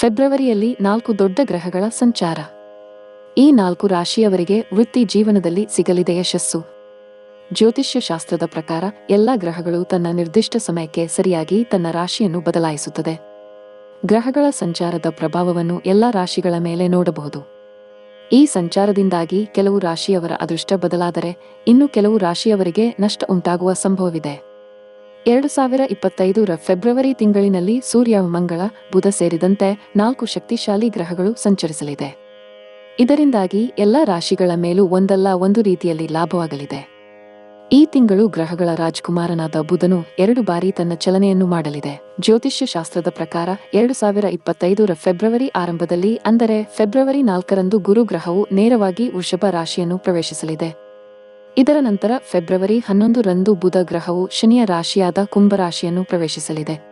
ಫೆಬ್ರವರಿಯಲ್ಲಿ ನಾಲ್ಕು ದೊಡ್ಡ ಗ್ರಹಗಳ ಸಂಚಾರ. ಈ ನಾಲ್ಕು ರಾಶಿಯವರಿಗೆ ವೃತ್ತಿ ಜೀವನದಲ್ಲಿ ಸಿಗಲಿದೆ ಯಶಸ್ಸು. ಜ್ಯೋತಿಷ್ಯ ಶಾಸ್ತ್ರದ ಪ್ರಕಾರ ಎಲ್ಲ ಗ್ರಹಗಳು ತನ್ನ ನಿರ್ದಿಷ್ಟ ಸಮಯಕ್ಕೆ ಸರಿಯಾಗಿ ತನ್ನ ರಾಶಿಯನ್ನು ಬದಲಾಯಿಸುತ್ತದೆ. ಗ್ರಹಗಳ ಸಂಚಾರದ ಪ್ರಭಾವವನ್ನು ಎಲ್ಲ ರಾಶಿಗಳ ಮೇಲೆ ನೋಡಬಹುದು. ಈ ಸಂಚಾರದಿಂದಾಗಿ ಕೆಲವು ರಾಶಿಯವರ ಅದೃಷ್ಟ ಬದಲಾದರೆ, ಇನ್ನು ಕೆಲವು ರಾಶಿಯವರಿಗೆ ನಷ್ಟ ಉಂಟಾಗುವ ಸಂಭವವಿದೆ. ಎರಡು ಸಾವಿರ ಇಪ್ಪತ್ತೈದರ ಫೆಬ್ರವರಿ ತಿಂಗಳಿನಲ್ಲಿ ಸೂರ್ಯ, ಮಂಗಳ, ಬುಧ ಸೇರಿದಂತೆ ನಾಲ್ಕು ಶಕ್ತಿಶಾಲಿ ಗ್ರಹಗಳು ಸಂಚರಿಸಲಿದೆ. ಇದರಿಂದಾಗಿ ಎಲ್ಲ ರಾಶಿಗಳ ಮೇಲೂ ಒಂದಲ್ಲ ಒಂದು ರೀತಿಯಲ್ಲಿ ಲಾಭವಾಗಲಿದೆ. ಈ ತಿಂಗಳು ಗ್ರಹಗಳ ರಾಜ್ಕುಮಾರನಾದ ಬುಧನು ಎರಡು ಬಾರಿ ತನ್ನ ಚಲನೆಯನ್ನು ಮಾಡಲಿದೆ. ಜ್ಯೋತಿಷ್ಯ ಶಾಸ್ತ್ರದ ಪ್ರಕಾರ ಎರಡು ಸಾವಿರ ಇಪ್ಪತ್ತೈದರ ಫೆಬ್ರವರಿ ಆರಂಭದಲ್ಲಿ ಅಂದರೆ ಫೆಬ್ರವರಿ ನಾಲ್ಕರಂದು ಗುರುಗ್ರಹವು ನೇರವಾಗಿ ವೃಷಭ ರಾಶಿಯನ್ನು ಪ್ರವೇಶಿಸಲಿದೆ. ಇದರ ನಂತರ ಫೆಬ್ರವರಿ ಹನ್ನೊಂದು ರಂದು ಬುಧ ಗ್ರಹವು ಶನಿಯ ರಾಶಿಯಾದ ಕುಂಭರಾಶಿಯನ್ನು ಪ್ರವೇಶಿಸಲಿದೆ.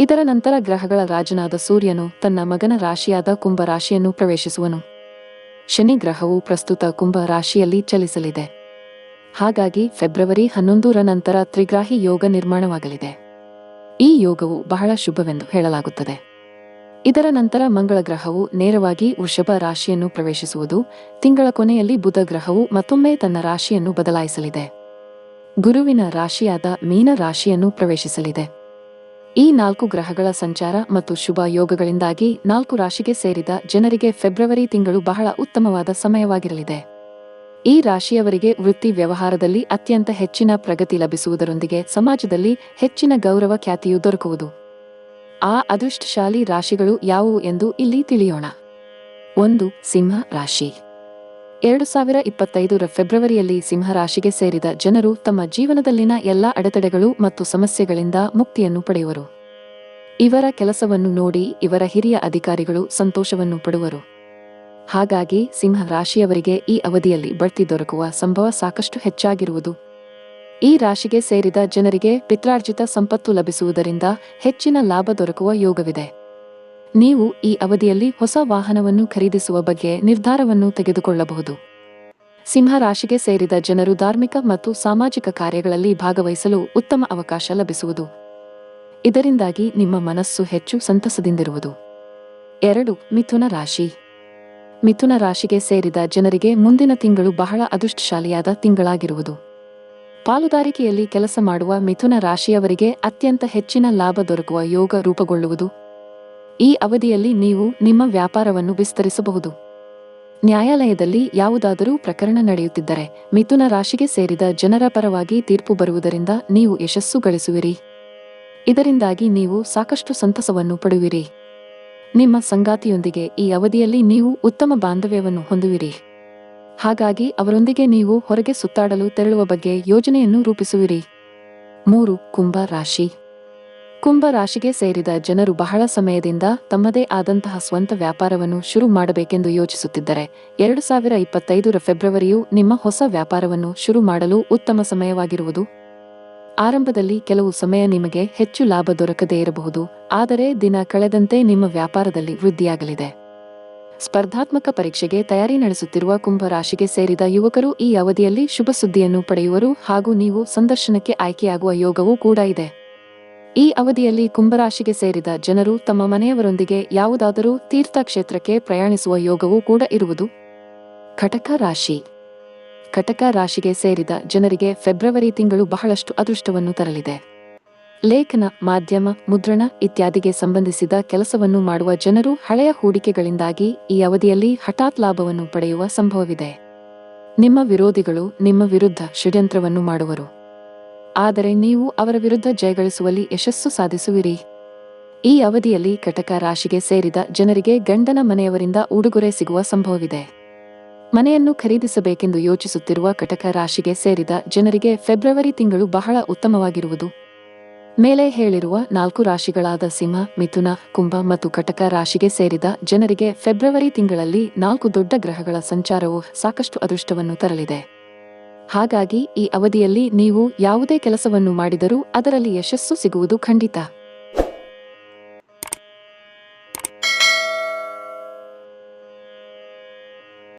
ಇದರ ನಂತರ ಗ್ರಹಗಳ ರಾಜನಾದ ಸೂರ್ಯನು ತನ್ನ ಮಗನ ರಾಶಿಯಾದ ಕುಂಭರಾಶಿಯನ್ನು ಪ್ರವೇಶಿಸುವನು. ಶನಿ ಗ್ರಹವು ಪ್ರಸ್ತುತ ಕುಂಭ ರಾಶಿಯಲ್ಲಿ ಚಲಿಸಲಿದೆ. ಹಾಗಾಗಿ ಫೆಬ್ರವರಿ ಹನ್ನೊಂದರ ನಂತರ ತ್ರಿಗ್ರಾಹಿ ಯೋಗ ನಿರ್ಮಾಣವಾಗಲಿದೆ. ಈ ಯೋಗವು ಬಹಳ ಶುಭವೆಂದು ಹೇಳಲಾಗುತ್ತದೆ. ಇದರ ನಂತರ ಮಂಗಳ ಗ್ರಹವು ನೇರವಾಗಿ ವೃಷಭ ರಾಶಿಯನ್ನು ಪ್ರವೇಶಿಸುವುದು. ತಿಂಗಳ ಕೊನೆಯಲ್ಲಿ ಬುಧ ಗ್ರಹವು ಮತ್ತೊಮ್ಮೆ ತನ್ನ ರಾಶಿಯನ್ನು ಬದಲಾಯಿಸಲಿದೆ. ಗುರುವಿನ ರಾಶಿಯಾದ ಮೀನ ರಾಶಿಯನ್ನು ಪ್ರವೇಶಿಸಲಿದೆ. ಈ ನಾಲ್ಕು ಗ್ರಹಗಳ ಸಂಚಾರ ಮತ್ತು ಶುಭ ಯೋಗಗಳಿಂದಾಗಿ ನಾಲ್ಕು ರಾಶಿಗೆ ಸೇರಿದ ಜನರಿಗೆ ಫೆಬ್ರವರಿ ತಿಂಗಳು ಬಹಳ ಉತ್ತಮವಾದ ಸಮಯವಾಗಿರಲಿದೆ. ಈ ರಾಶಿಯವರಿಗೆ ವೃತ್ತಿ ವ್ಯವಹಾರದಲ್ಲಿ ಅತ್ಯಂತ ಹೆಚ್ಚಿನ ಪ್ರಗತಿ ಲಭಿಸುವುದರೊಂದಿಗೆ ಸಮಾಜದಲ್ಲಿ ಹೆಚ್ಚಿನ ಗೌರವ ಖ್ಯಾತಿಯು ದೊರಕುವುದು. ಆ ಅದೃಷ್ಟಶಾಲಿ ರಾಶಿಗಳು ಯಾವುವು ಎಂದು ಇಲ್ಲಿ ತಿಳಿಯೋಣ. ಒಂದು, ಸಿಂಹ ರಾಶಿ. ಎರಡು ಸಾವಿರ ಇಪ್ಪತ್ತೈದರ ಫೆಬ್ರವರಿಯಲ್ಲಿ ಸಿಂಹ ರಾಶಿಗೆ ಸೇರಿದ ಜನರು ತಮ್ಮ ಜೀವನದಲ್ಲಿನ ಎಲ್ಲ ಅಡೆತಡೆಗಳು ಮತ್ತು ಸಮಸ್ಯೆಗಳಿಂದ ಮುಕ್ತಿಯನ್ನು ಪಡೆಯುವರು. ಇವರ ಕೆಲಸವನ್ನು ನೋಡಿ ಇವರ ಹಿರಿಯ ಅಧಿಕಾರಿಗಳು ಸಂತೋಷವನ್ನು ಪಡುವರು. ಹಾಗಾಗಿ ಸಿಂಹ ರಾಶಿಯವರಿಗೆ ಈ ಅವಧಿಯಲ್ಲಿ ಬಡ್ತಿ ದೊರಕುವ ಸಂಭವ ಸಾಕಷ್ಟು ಹೆಚ್ಚಾಗಿರುವುದು ಈ ರಾಶಿಗೆ ಸೇರಿದ ಜನರಿಗೆ ಪಿತ್ರಾರ್ಜಿತ ಸಂಪತ್ತು ಲಭಿಸುವುದರಿಂದ ಹೆಚ್ಚಿನ ಲಾಭ ದೊರಕುವ ಯೋಗವಿದೆ. ನೀವು ಈ ಅವಧಿಯಲ್ಲಿ ಹೊಸ ವಾಹನವನ್ನು ಖರೀದಿಸುವ ಬಗ್ಗೆ ನಿರ್ಧಾರವನ್ನು ತೆಗೆದುಕೊಳ್ಳಬಹುದು. ಸಿಂಹ ರಾಶಿಗೆ ಸೇರಿದ ಜನರು ಧಾರ್ಮಿಕ ಮತ್ತು ಸಾಮಾಜಿಕ ಕಾರ್ಯಗಳಲ್ಲಿ ಭಾಗವಹಿಸಲು ಉತ್ತಮ ಅವಕಾಶ ಲಭಿಸುವುದು. ಇದರಿಂದಾಗಿ ನಿಮ್ಮ ಮನಸ್ಸು ಹೆಚ್ಚು ಸಂತಸದಿಂದಿರುವುದು. ಎರಡು, ಮಿಥುನ ರಾಶಿ. ಮಿಥುನ ರಾಶಿಗೆ ಸೇರಿದ ಜನರಿಗೆ ಮುಂದಿನ ತಿಂಗಳು ಬಹಳ ಅದೃಷ್ಟಶಾಲಿಯಾದ ತಿಂಗಳಾಗಿರುವುದು. ಪಾಲುದಾರಿಕೆಯಲ್ಲಿ ಕೆಲಸ ಮಾಡುವ ಮಿಥುನ ರಾಶಿಯವರಿಗೆ ಅತ್ಯಂತ ಹೆಚ್ಚಿನ ಲಾಭ ದೊರಕುವ ಯೋಗ ರೂಪುಗೊಳ್ಳುವುದು. ಈ ಅವಧಿಯಲ್ಲಿ ನೀವು ನಿಮ್ಮ ವ್ಯಾಪಾರವನ್ನು ವಿಸ್ತರಿಸಬಹುದು. ನ್ಯಾಯಾಲಯದಲ್ಲಿ ಯಾವುದಾದರೂ ಪ್ರಕರಣ ನಡೆಯುತ್ತಿದ್ದರೆ ಮಿಥುನ ರಾಶಿಗೆ ಸೇರಿದ ಜನರ ಪರವಾಗಿ ತೀರ್ಪು ಬರುವುದರಿಂದ ನೀವು ಯಶಸ್ಸು ಗಳಿಸುವಿರಿ. ಇದರಿಂದಾಗಿ ನೀವು ಸಾಕಷ್ಟು ಸಂತಸವನ್ನು ಪಡುವಿರಿ. ನಿಮ್ಮ ಸಂಗಾತಿಯೊಂದಿಗೆ ಈ ಅವಧಿಯಲ್ಲಿ ನೀವು ಉತ್ತಮ ಬಾಂಧವ್ಯವನ್ನು ಹೊಂದುವಿರಿ. ಹಾಗಾಗಿ ಅವರೊಂದಿಗೆ ನೀವು ಹೊರಗೆ ಸುತ್ತಾಡಲು ತೆರಳುವ ಬಗ್ಗೆ ಯೋಜನೆಯನ್ನು ರೂಪಿಸುವಿರಿ. ಮೂರು, ಕುಂಭ ರಾಶಿ. ಕುಂಭ ರಾಶಿಗೆ ಸೇರಿದ ಜನರು ಬಹಳ ಸಮಯದಿಂದ ತಮ್ಮದೇ ಆದಂತಹ ಸ್ವಂತ ವ್ಯಾಪಾರವನ್ನು ಶುರು ಮಾಡಬೇಕೆಂದು ಯೋಚಿಸುತ್ತಿದ್ದರೆ, ಎರಡು ಸಾವಿರ ಇಪ್ಪತ್ತೈದರ ಫೆಬ್ರವರಿಯು ನಿಮ್ಮ ಹೊಸ ವ್ಯಾಪಾರವನ್ನು ಶುರು ಮಾಡಲು ಉತ್ತಮ ಸಮಯವಾಗಿರುವುದು. ಆರಂಭದಲ್ಲಿ ಕೆಲವು ಸಮಯ ನಿಮಗೆ ಹೆಚ್ಚು ಲಾಭ ದೊರಕದೇ ಇರಬಹುದು, ಆದರೆ ದಿನ ಕಳೆದಂತೆ ನಿಮ್ಮ ವ್ಯಾಪಾರದಲ್ಲಿ ವೃದ್ಧಿಯಾಗಲಿದೆ. ಸ್ಪರ್ಧಾತ್ಮಕ ಪರೀಕ್ಷೆಗೆ ತಯಾರಿ ನಡೆಸುತ್ತಿರುವ ಕುಂಭ ರಾಶಿಗೆ ಸೇರಿದ ಯುವಕರು ಈ ಅವಧಿಯಲ್ಲಿ ಶುಭ ಸುದ್ದಿಯನ್ನು ಪಡೆಯುವರು ಹಾಗೂ ನೀವು ಸಂದರ್ಶನಕ್ಕೆ ಆಯ್ಕೆಯಾಗುವ ಯೋಗವೂ ಕೂಡ ಇದೆ. ಈ ಅವಧಿಯಲ್ಲಿ ಕುಂಭರಾಶಿಗೆ ಸೇರಿದ ಜನರು ತಮ್ಮ ಮನೆಯವರೊಂದಿಗೆ ಯಾವುದಾದರೂ ತೀರ್ಥಕ್ಷೇತ್ರಕ್ಕೆ ಪ್ರಯಾಣಿಸುವ ಯೋಗವೂ ಕೂಡ ಇರುವುದು. ಕಟಕ ರಾಶಿ. ಕಟಕ ರಾಶಿಗೆ ಸೇರಿದ ಜನರಿಗೆ ಫೆಬ್ರವರಿ ತಿಂಗಳು ಬಹಳಷ್ಟು ಅದೃಷ್ಟವನ್ನು ತರಲಿದೆ. ಲೇಖನ, ಮಾಧ್ಯಮ, ಮುದ್ರಣ ಇತ್ಯಾದಿಗೆ ಸಂಬಂಧಿಸಿದ ಕೆಲಸವನ್ನು ಮಾಡುವ ಜನರು ಹಳೆಯ ಹೂಡಿಕೆಗಳಿಂದಾಗಿ ಈ ಅವಧಿಯಲ್ಲಿ ಹಠಾತ್ ಲಾಭವನ್ನು ಪಡೆಯುವ ಸಂಭವವಿದೆ. ನಿಮ್ಮ ವಿರೋಧಿಗಳು ನಿಮ್ಮ ವಿರುದ್ಧ ಷಡ್ಯಂತ್ರವನ್ನು ಮಾಡುವರು. ಆದರೆ ನೀವು ಅವರ ವಿರುದ್ಧ ಜಯಗಳಿಸುವಲ್ಲಿ ಯಶಸ್ಸು ಸಾಧಿಸುವಿರಿ. ಈ ಅವಧಿಯಲ್ಲಿ ಕಟಕ ರಾಶಿಗೆ ಸೇರಿದ ಜನರಿಗೆ ಗಂಡನ ಮನೆಯವರಿಂದ ಉಡುಗೊರೆ ಸಿಗುವ ಸಂಭವವಿದೆ. ಮನೆಯನ್ನು ಖರೀದಿಸಬೇಕೆಂದು ಯೋಚಿಸುತ್ತಿರುವ ಕಟಕ ರಾಶಿಗೆ ಸೇರಿದ ಜನರಿಗೆ ಫೆಬ್ರವರಿ ತಿಂಗಳು ಬಹಳ ಉತ್ತಮವಾಗಿರುವುದು. ಮೇಲೆ ಹೇಳಿರುವ ನಾಲ್ಕು ರಾಶಿಗಳಾದ ಸಿಂಹ, ಮಿಥುನ, ಕುಂಭ ಮತ್ತು ಕಟಕ ರಾಶಿಗೆ ಸೇರಿದ ಜನರಿಗೆ ಫೆಬ್ರವರಿ ತಿಂಗಳಲ್ಲಿ ನಾಲ್ಕು ದೊಡ್ಡ ಗ್ರಹಗಳ ಸಂಚಾರವು ಸಾಕಷ್ಟು ಅದೃಷ್ಟವನ್ನು ತರಲಿದೆ. ಹಾಗಾಗಿ ಈ ಅವಧಿಯಲ್ಲಿ ನೀವು ಯಾವುದೇ ಕೆಲಸವನ್ನು ಮಾಡಿದರೂ ಅದರಲ್ಲಿ ಯಶಸ್ಸು ಸಿಗುವುದು ಖಂಡಿತ.